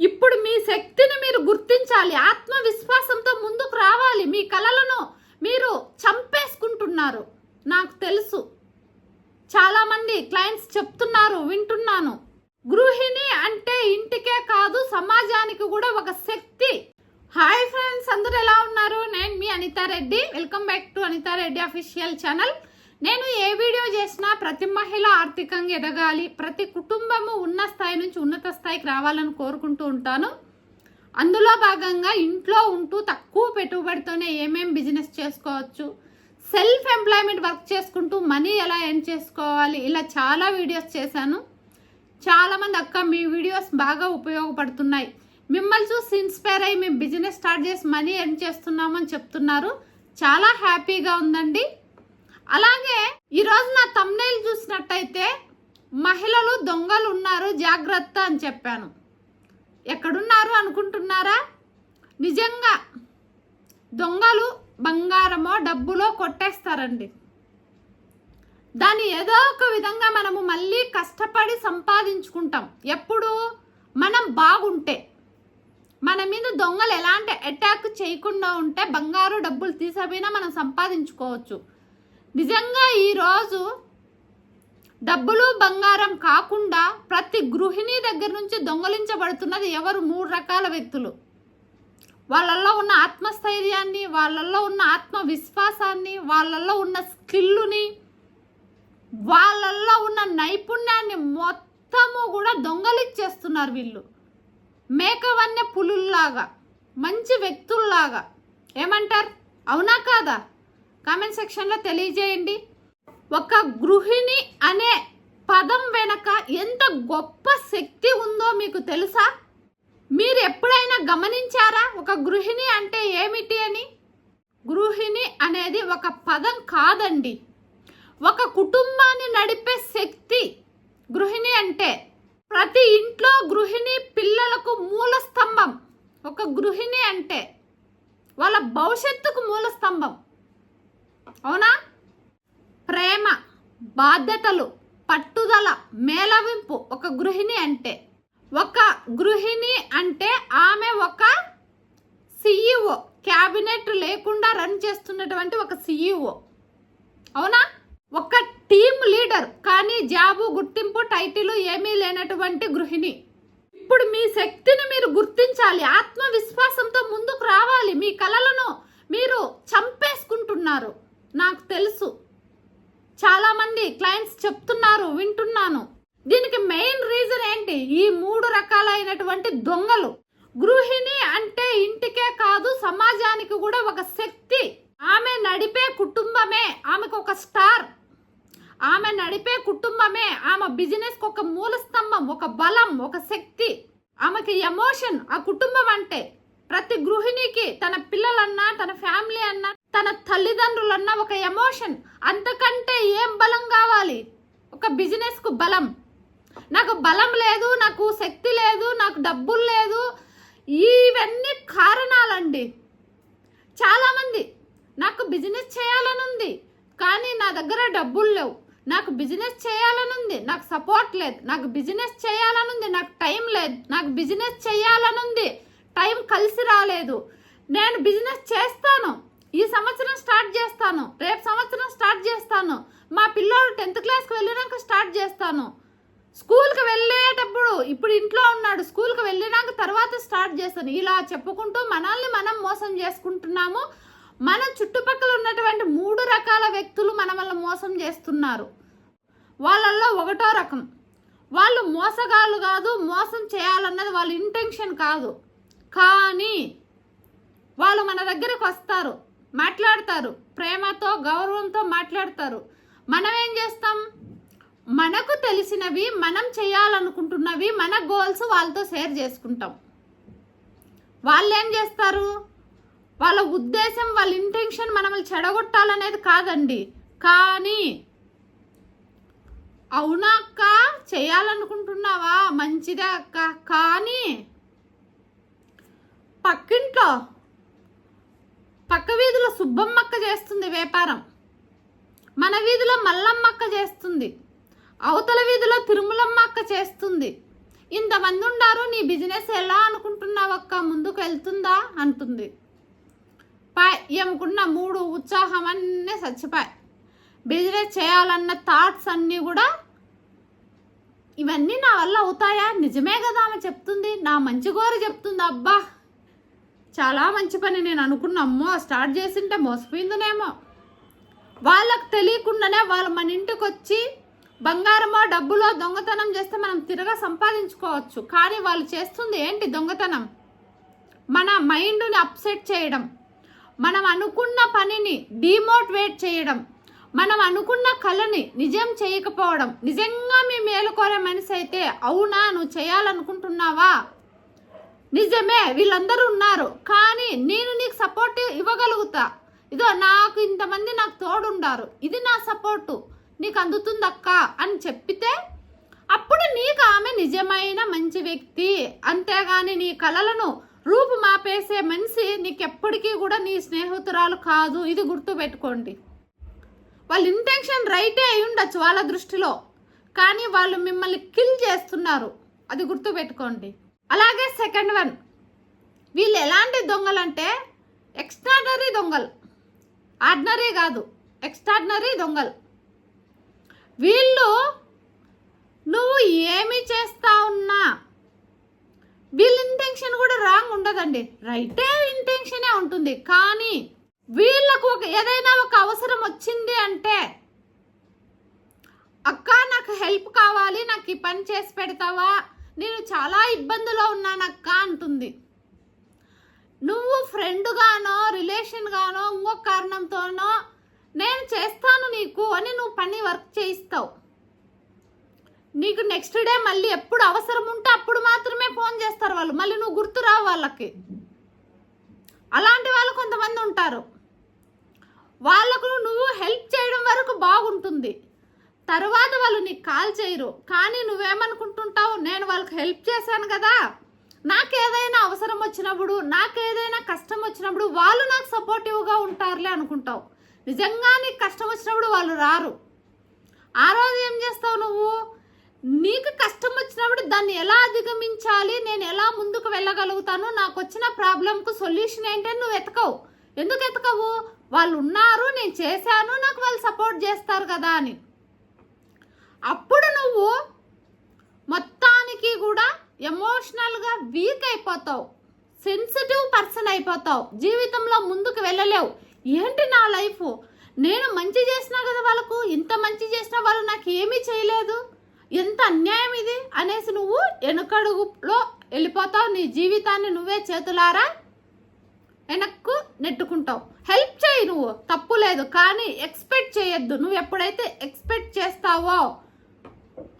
ఇప్పుడు మీ శక్తిని మీరు గుర్తించాలి ఆత్మవిశ్వాసంతో ముందుకు రావాలి. మీ కలలను మీరు చంపేసుకుంటున్నారు. నాకు తెలుసు. చాలామంది క్లయింట్స్ చెప్తున్నారు వింటున్నాను. గృహిణి అంటే ఇంటికే కాదు సమాజానికి కూడా ఒక శక్తి. హాయ్ ఫ్రెండ్స్ అందరూ ఎలా ఉన్నారు? నేను మీ Anitha Reddy. Welcome back to Anitha Reddy official channel నేను ఏ వీడియో చేసినా ప్రతి మహిళ ఆర్థికంగా ఎదగాలి ప్రతి కుటుంబము ఉన్న స్థాయి నుంచి ఉన్నత స్థాయికి రావాలని కోరుకుంటూ ఉంటాను. అందులో భాగంగా ఇంట్లో ఉంటూ తక్కువ పెట్టుబడితోనే ఏమేం బిజినెస్ చేసుకోవచ్చు సెల్ఫ్ ఎంప్లాయ్మెంట్ వర్క్ చేసుకుంటూ మనీ ఎలా ఎర్న్ చేసుకోవాలి ఇలా చాలా వీడియోస్ చేశాను. చాలామంది అక్క మీ వీడియోస్ బాగా ఉపయోగపడుతున్నాయి. మిమ్మల్ని చూసి ఇన్స్పైర్ అయ్యి మేము బిజినెస్ స్టార్ట్ చేసి మనీ ఎర్న్ చేస్తున్నామని చెప్తున్నారు. చాలా హ్యాపీగా ఉందండి. అలాగే ఈరోజు నా తమ్నైల్ చూసినట్టయితే మహిళలు దొంగలు ఉన్నారు జాగ్రత్త అని చెప్పాను. ఎక్కడున్నారు అనుకుంటున్నారా? నిజంగా దొంగలు బంగారమో డబ్బులో కొట్టేస్తారండి. దాన్ని ఏదో ఒక విధంగా మనము మళ్ళీ కష్టపడి సంపాదించుకుంటాం. ఎప్పుడు? మనం బాగుంటే. మన మీద దొంగలు ఎలాంటి అటాక్ చేయకుండా ఉంటే బంగారు డబ్బులు తీసపోయినా మనం సంపాదించుకోవచ్చు. నిజంగా ఈరోజు డబ్బులు బంగారం కాకుండా ప్రతి గృహిణి దగ్గర నుంచి దొంగలించబడుతున్నది ఎవరు? మూడు రకాల వ్యక్తులు. వాళ్ళల్లో ఉన్న ఆత్మస్థైర్యాన్ని వాళ్ళల్లో ఉన్న ఆత్మవిశ్వాసాన్ని వాళ్ళల్లో ఉన్న స్కిల్లుని వాళ్ళల్లో ఉన్న నైపుణ్యాన్ని మొత్తము కూడా దొంగలిచ్చేస్తున్నారు వీళ్ళు. మేకవన్య పులుల్లాగా మంచి వ్యక్తుల్లాగా. ఏమంటారు? అవునా కాదా? కామెంట్ సెక్షన్లో తెలియజేయండి. ఒక గృహిణి అనే పదం వెనక ఎంత గొప్ప శక్తి ఉందో మీకు తెలుసా? మీరు ఎప్పుడైనా గమనించారా? ఒక గృహిణి అంటే ఏమిటి అని? గృహిణి అనేది ఒక పదం కాదండి. ఒక కుటుంబాన్ని నడిపే శక్తి గృహిణి అంటే. ప్రతి ఇంట్లో గృహిణి పిల్లలకు మూల స్తంభం ఒక గృహిణి అంటే. వాళ్ళ భవిష్యత్తుకు అవునా? ప్రేమ బాధ్యతలు పట్టుదల మేళవింపు ఒక గృహిణి అంటే. ఒక గృహిణి అంటే ఆమె ఒక సిఇఓ క్యాబినెట్ లేకుండా రన్ చేస్తున్నటువంటి ఒక సిఇఓ అవునా? ఒక టీమ్ లీడర్ కానీ జాబు గుర్తింపు టైటిల్ ఏమీ లేనటువంటి గృహిణి. ఇప్పుడు మీ శక్తిని మీరు గుర్తించాలి ఆత్మవిశ్వాసంతో ముందుకు రావాలి. మీ కలలను మీరు చంపేసుకుంటున్నారు. నాకు తెలుసు. చాలామంది క్లయింట్స్ చెప్తున్నారు వింటున్నాను. దీనికి మెయిన్ రీజన్ ఏంటి? ఈ మూడు రకాలైనటువంటి దొంగలు. గృహిణి అంటే ఇంటికే కాదు సమాజానికి కూడా ఒక శక్తి. ఆమె నడిపే కుటుంబమే ఆమెకు ఒక స్టార్ ఆమె నడిపే కుటుంబమే ఆమె బిజినెస్కి ఒక మూల స్తంభం ఒక బలం ఒక శక్తి. ఆమెకి ఎమోషన్ ఆ కుటుంబం అంటే ప్రతి గృహిణికి తన పిల్లలన్నా తన ఫ్యామిలీ అన్నా తన తల్లిదండ్రులన్న ఒక ఎమోషన్. అంతకంటే ఏం బలం కావాలి? ఒక బిజినెస్కు బలం. నాకు బలం లేదు నాకు శక్తి లేదు నాకు డబ్బులు లేదు. ఇవన్నీ కారణాలండి. చాలామంది నాకు బిజినెస్ చేయాలని ఉంది కానీ నా దగ్గర డబ్బులు లేవు. నాకు బిజినెస్ చేయాలని ఉంది నాకు సపోర్ట్ లేదు. నాకు బిజినెస్ చేయాలని ఉంది నాకు టైం లేదు. నాకు బిజినెస్ చేయాలని ఉంది టైం కలిసి రాలేదు. నేను బిజినెస్ చేస్తాను. ఈ సంవత్సరం స్టార్ట్ చేస్తాను. రేపు సంవత్సరం స్టార్ట్ చేస్తాను. మా పిల్లోడు టెన్త్ క్లాస్కి వెళ్ళినాక స్టార్ట్ చేస్తాను. స్కూల్కి వెళ్ళేటప్పుడు ఇప్పుడు ఇంట్లో ఉన్నాడు. స్కూల్కి వెళ్ళినాక తర్వాత స్టార్ట్ చేస్తాను. ఇలా చెప్పుకుంటూ మనల్ని మనం మోసం చేసుకుంటున్నాము. మన చుట్టుపక్కల ఉన్నటువంటి మూడు రకాల వ్యక్తులు మన వల్ల మోసం చేస్తున్నారు. వాళ్ళల్లో ఒకటో రకం. వాళ్ళు మోసగాళ్ళు కాదు మోసం చేయాలన్నది వాళ్ళ ఇంటెన్షన్ కాదు. కానీ వాళ్ళు మన దగ్గరకు వస్తారు. మాట్లాడతారు. ప్రేమతో గౌరవంతో మాట్లాడతారు. మనం ఏం చేస్తాం? మనకు తెలిసినవి మనం చేయాలనుకుంటున్నవి మన గోల్స్ వాళ్ళతో షేర్ చేసుకుంటాం. వాళ్ళు ఏం చేస్తారు? వాళ్ళ ఉద్దేశం వాళ్ళ ఇంటెన్షన్ మనల్ని చెడగొట్టాలనేది కాదండి. కానీ అవునా అక్క? చేయాలనుకుంటున్నావా? మంచిదే అక్క. కానీ పక్కింట్లో పక్క వీధిలో సుబ్బమ్మక్క చేస్తుంది వ్యాపారం. మన వీధిలో మల్లమ్మక్క చేస్తుంది. అవతల వీధిలో తిరుమలమ్మ అక్క చేస్తుంది. ఇంతమంది ఉండారు నీ బిజినెస్ ఎలా అనుకుంటున్నావక్క ముందుకు వెళ్తుందా? అంటుంది. పాయ్ ఏమకున్న మూడు ఉత్సాహం అన్నీ చచ్చిపోయాయి. బిజినెస్ చేయాలన్న థాట్స్ అన్నీ కూడా ఇవన్నీ నా వల్ల అవుతాయా? నిజమే కదా ఆమె చెప్తుంది. నా మంచి గోరు చెప్తుంది అబ్బా. చాలా మంచి పని నేను అనుకున్నా. అమ్మో స్టార్ట్ చేసింటే మోసపోయిందనేమో. వాళ్ళకు తెలియకుండానే వాళ్ళు మన ఇంటికి వచ్చి బంగారమో డబ్బులో దొంగతనం చేస్తే మనం తిరగా సంపాదించుకోవచ్చు. కానీ వాళ్ళు చేస్తుంది ఏంటి దొంగతనం? మన మైండ్ని అప్సెట్ చేయడం. మనం అనుకున్న పనిని డిమోటివేట్ చేయడం. మనం అనుకున్న కళని నిజం చేయకపోవడం. నిజంగా మీ మేలుకోరే మనిషి అయితే అవునా? నువ్వు చేయాలనుకుంటున్నావా? నిజమే వీళ్ళందరూ ఉన్నారు. కానీ నేను నీకు సపోర్ట్ ఇవ్వగలుగుతా. ఇదో నాకు ఇంతమంది నాకు తోడుండారు. ఇది నా సపోర్టు నీకు అందుతుందక్క అని చెప్పితే అప్పుడు నీకు ఆమె నిజమైన మంచి వ్యక్తి. అంతేగాని నీ కళలను రూపు మాపేసే మనిషి నీకెప్పటికీ కూడా నీ స్నేహితురాలు కాదు. ఇది గుర్తుపెట్టుకోండి. వాళ్ళ ఇంటెన్షన్ రైటే అయి ఉండొచ్చు వాళ్ళ దృష్టిలో. కానీ వాళ్ళు మిమ్మల్ని కిల్ చేస్తున్నారు. అది గుర్తుపెట్టుకోండి. అలాగే సెకండ్ వన్. వీళ్ళు ఎలాంటి దొంగలంటే ఎక్స్ట్రాడనరీ దొంగలు. ఆర్డినరీ కాదు ఎక్స్ట్రాడినరీ దొంగలు. వీళ్ళు నువ్వు ఏమి చేస్తా ఉన్నా వీళ్ళ ఇంటెన్షన్ కూడా రాంగ్ ఉండదండి. రైటే ఇంటెన్షనే ఉంటుంది. కానీ వీళ్ళకు ఒక ఏదైనా ఒక అవసరం వచ్చింది అంటే అక్క నాకు హెల్ప్ కావాలి నాకు ఈ పని చేసి పెడతావా? నేను చాలా ఇబ్బందిలో ఉన్నానక్క అంటుంది. నువ్వు ఫ్రెండ్గానో రిలేషన్గానో ఇంకొక కారణంతోనో నేను చేస్తాను నీకు అని నువ్వు పని వర్క్ చేయిస్తావు. నీకు నెక్స్ట్ డే మళ్ళీ ఎప్పుడు అవసరం ఉంటే అప్పుడు మాత్రమే ఫోన్ చేస్తారు వాళ్ళు. మళ్ళీ నువ్వు గుర్తురావు వాళ్ళకి. అలాంటి వాళ్ళు కొంతమంది ఉంటారు. వాళ్ళకు నువ్వు హెల్ప్ చేయడం వరకు బాగుంటుంది. తర్వాత వాళ్ళు నీకు కాల్ చేయరు. కానీ నువ్వేమనుకుంటుంటావు? నేను వాళ్ళకి హెల్ప్ చేశాను కదా. నాకేదైనా అవసరం వచ్చినప్పుడు నాకేదైనా కష్టం వచ్చినప్పుడు వాళ్ళు నాకు సపోర్టివ్గా ఉంటారులే అనుకుంటావు. నిజంగా నీకు కష్టం వచ్చినప్పుడు వాళ్ళు రారు. ఆ రోజు ఏం చేస్తావు నువ్వు? నీకు కష్టం వచ్చినప్పుడు దాన్ని ఎలా అధిగమించాలి? నేను ఎలా ముందుకు వెళ్ళగలుగుతాను? నాకు వచ్చిన ప్రాబ్లంకు సొల్యూషన్ ఏంటని నువ్వు ఎతకవు ఎందుకు ఎతకవు వాళ్ళు ఉన్నారు నేను చేశాను నాకు వాళ్ళు సపోర్ట్ చేస్తారు కదా అని. అప్పుడు నువ్వు మొత్తానికి కూడా ఎమోషనల్గా వీక్ అయిపోతావు. సెన్సిటివ్ పర్సన్ అయిపోతావు. జీవితంలో ముందుకు వెళ్ళలేవు. ఏంటి నా లైఫ్ నేను మంచి చేసినా కదా వాళ్ళకు ఇంత మంచి చేసినా వాళ్ళు నాకు ఏమీ చేయలేదు. ఎంత అన్యాయం ఇది? అనేసి నువ్వు వెనుకడుగులో వెళ్ళిపోతావు. నీ జీవితాన్ని నువ్వే చేతులారా వెనక్కు నెట్టుకుంటావు. హెల్ప్ చేయి నువ్వు. తప్పు లేదు. కానీ ఎక్స్పెక్ట్ చేయొద్దు. నువ్వు ఎప్పుడైతే ఎక్స్పెక్ట్ చేస్తావో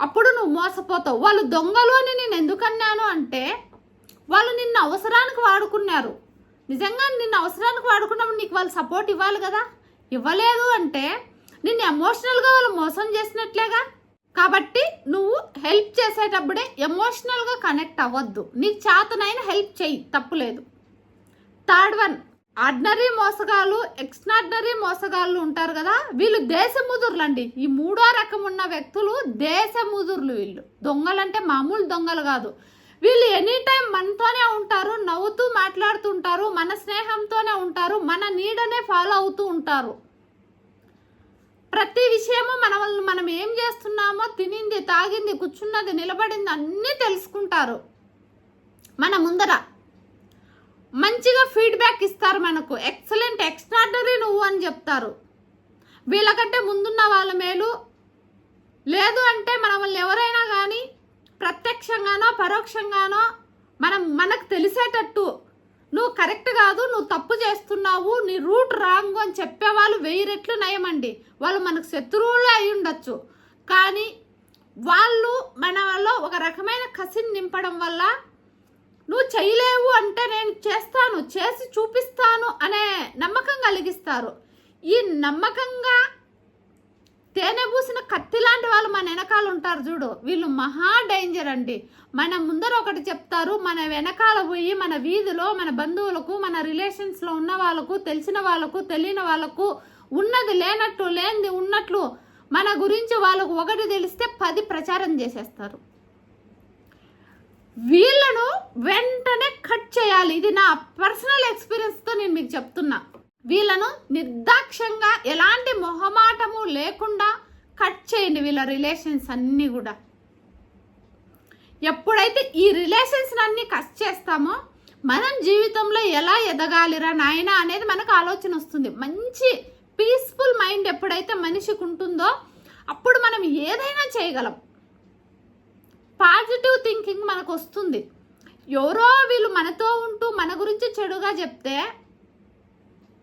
అప్పుడు నువ్వు మోసపోతావు. వాళ్ళు దొంగలు అని నేను ఎందుకు అన్నాను అంటే వాళ్ళు నిన్ను అవసరానికి వాడుకున్నారు. నిజంగా నిన్ను అవసరానికి వాడుకున్నప్పుడు నీకు వాళ్ళు సపోర్ట్ ఇవ్వాలి కదా? ఇవ్వలేదు అంటే నిన్ను ఎమోషనల్గా వాళ్ళు మోసం చేసినట్లేగా? కాబట్టి నువ్వు హెల్ప్ చేసేటప్పుడే ఎమోషనల్గా కనెక్ట్ అవ్వద్దు. నీకు చేతనైనా హెల్ప్ చెయ్యి. తప్పులేదు ఆర్డినరీ మోసగాళ్ళు ఎక్స్ట్రాడినరీ మోసగాళ్ళు ఉంటారు కదా వీళ్ళు దేశముదురులు అండి ఈ మూడో రకం ఉన్న వ్యక్తులు దేశముదురులు వీళ్ళు. దొంగలంటే మామూలు దొంగలు కాదు. వీళ్ళు ఎనీ టైం మనతోనే ఉంటారు నవ్వుతూ మాట్లాడుతుంటారు మన స్నేహంతోనే ఉంటారు మన నీడనే ఫాలో అవుతూ ఉంటారు. ప్రతి విషయము మన వల్ల మనం ఏం చేస్తున్నామో తినింది తాగింది కూర్చున్నది నిలబడింది అన్నీ తెలుసుకుంటారు. మన ముందర మంచిగా ఫీడ్బ్యాక్ ఇస్తారు మనకు. ఎక్సలెంట్ ఎక్స్ట్రాడనరీ నువ్వు అని చెప్తారు. వీళ్ళకంటే ముందున్న వాళ్ళ మేలు లేదు అంటే మన వాళ్ళు ఎవరైనా కానీ ప్రత్యక్షంగానో పరోక్షంగానో మనం మనకు తెలిసేటట్టు నువ్వు కరెక్ట్ కాదు నువ్వు తప్పు చేస్తున్నావు నీ రూట్ రాంగ్ అని చెప్పేవాళ్ళు వెయ్యి రెట్లు నయమండి. వాళ్ళు మనకు శత్రువులే అయి ఉండొచ్చు. కానీ వాళ్ళు మన వల్ల ఒక రకమైన కసిని నింపడం వల్ల నువ్వు చేయలేవు అంటే నేను చేస్తాను చేసి చూపిస్తాను అనే నమ్మకం కలిగిస్తారు. ఈ నమ్మకంగా తేనె పూసిన కత్తి లాంటి వాళ్ళు మన వెనకాల ఉంటారు చూడు. వీళ్ళు మహా డేంజర్ అండి. మన ముందర ఒకటి చెప్తారు మన వెనకాల పోయి మన వీధిలో మన బంధువులకు మన రిలేషన్స్లో ఉన్న వాళ్ళకు తెలిసిన వాళ్ళకు తెలియని వాళ్ళకు ఉన్నది లేనట్టు లేనిది ఉన్నట్లు మన గురించి వాళ్ళకు ఒకటి తెలిస్తే పది ప్రచారం చేసేస్తారు. వీళ్ళను వెంటనే కట్ చేయాలి. ఇది నా పర్సనల్ ఎక్స్పీరియన్స్తో నేను మీకు చెప్తున్నా. వీళ్ళను నిర్దాక్షంగా ఎలాంటి మొహమాటము లేకుండా కట్ చేయండి వీళ్ళ రిలేషన్స్ అన్నీ కూడా. ఎప్పుడైతే ఈ రిలేషన్స్ అన్ని కట్ చేస్తామో మనం జీవితంలో ఎలా ఎదగాలిరా నాయన అనేది మనకు ఆలోచన వస్తుంది. మంచి పీస్ఫుల్ మైండ్ ఎప్పుడైతే మనిషికి ఉంటుందో అప్పుడు మనం ఏదైనా చేయగలం. పాజిటివ్ థింకింగ్ మనకు వస్తుంది ఎవరో వీళ్ళు మనతో ఉంటూ మన గురించి చెడుగా చెప్తే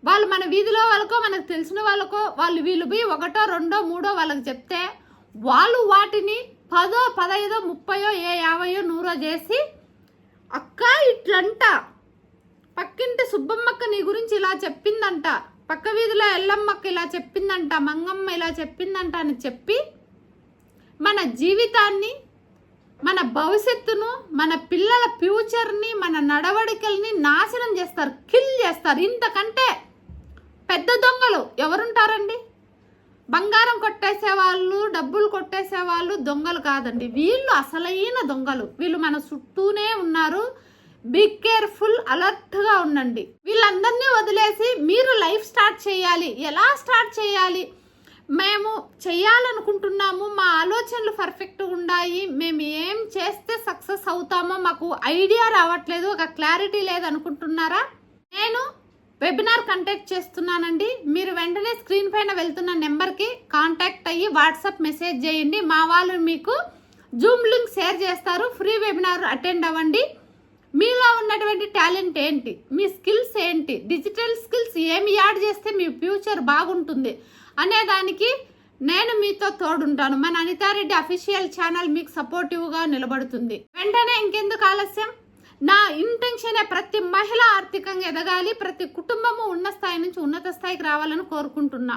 వాళ్ళు మన వీధిలో వాళ్ళకో మనకు తెలిసిన వాళ్ళకో వాళ్ళు వీళ్ళు పోయి ఒకటో రెండో మూడో వాళ్ళకి చెప్తే వాళ్ళు వాటిని పదో పదైదో ముప్పయో ఏ యాభయో నూరో చేసి అక్క ఇట్లంట. పక్కింటి సుబ్బమ్మక్క నీ గురించి ఇలా చెప్పిందంట. పక్క వీధిలో ఎల్లమ్మక్క ఇలా చెప్పిందంట. మంగమ్మ ఇలా చెప్పిందంట అని చెప్పి మన జీవితాన్ని మన భవిష్యత్తును మన పిల్లల ఫ్యూచర్ని మన నడవడికల్ని నాశనం చేస్తారు కిల్ చేస్తారు. ఇంతకంటే పెద్ద దొంగలు ఎవరుంటారండి? బంగారం కొట్టేసే వాళ్ళు డబ్బులు కొట్టేసే వాళ్ళు దొంగలు కాదండి. వీళ్ళు అసలైన దొంగలు. వీళ్ళు మన చుట్టూనే ఉన్నారు. బీ కేర్ఫుల్ అలర్ట్గా ఉండండి. వీళ్ళందరినీ వదిలేసి మీరు లైఫ్ స్టార్ట్ చేయాలి. ఎలా స్టార్ట్ చేయాలి? మేము చేయాలనుకుంటున్నాము మా ఆలోచనలు పర్ఫెక్ట్గా ఉన్నాయి మేము ఏం చేస్తే సక్సెస్ అవుతామో మాకు ఐడియా రావట్లేదు ఒక క్లారిటీ లేదనుకుంటున్నారా? నేను వెబినార్ కంటాక్ట్ చేస్తున్నానండి. మీరు వెంటనే స్క్రీన్ పైన వెళ్తున్న నెంబర్కి కాంటాక్ట్ అయ్యి వాట్సాప్ మెసేజ్ చేయండి. మా వాళ్ళు మీకు జూమ్ లింక్ షేర్ చేస్తారు. ఫ్రీ వెబినార్ అటెండ్ అవ్వండి. మీలో ఉన్నటువంటి టాలెంట్ ఏంటి? మీ స్కిల్స్ ఏంటి? డిజిటల్ స్కిల్స్ ఏమి యాడ్ చేస్తే మీ ఫ్యూచర్ బాగుంటుంది? అనేదానికి నేను మీతో తోడుంటాను. మన అనితారెడ్డి అఫీషియల్ ఛానల్ మీకు సపోర్టివ్గా నిలబడుతుంది. వెంటనే ఇంకెందుకు ఆలస్యం? నా ఇంటెన్షనే ప్రతి మహిళ ఆర్థికంగా ఎదగాలి ప్రతి కుటుంబము ఉన్న స్థాయి నుంచి ఉన్నత స్థాయికి రావాలని కోరుకుంటున్నా.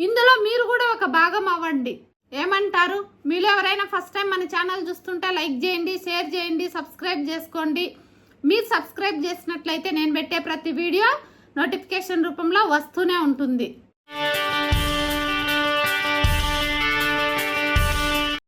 ఇందులో మీరు కూడా ఒక భాగం అవ్వండి. ఏమంటారు? మీరు ఎవరైనా ఫస్ట్ టైం మన ఛానల్ చూస్తుంటే లైక్ చేయండి షేర్ చేయండి సబ్స్క్రైబ్ చేసుకోండి. మీరు సబ్స్క్రైబ్ చేసినట్లయితే నేను పెట్టే ప్రతి వీడియో నోటిఫికేషన్ రూపంలో వస్తూనే ఉంటుంది.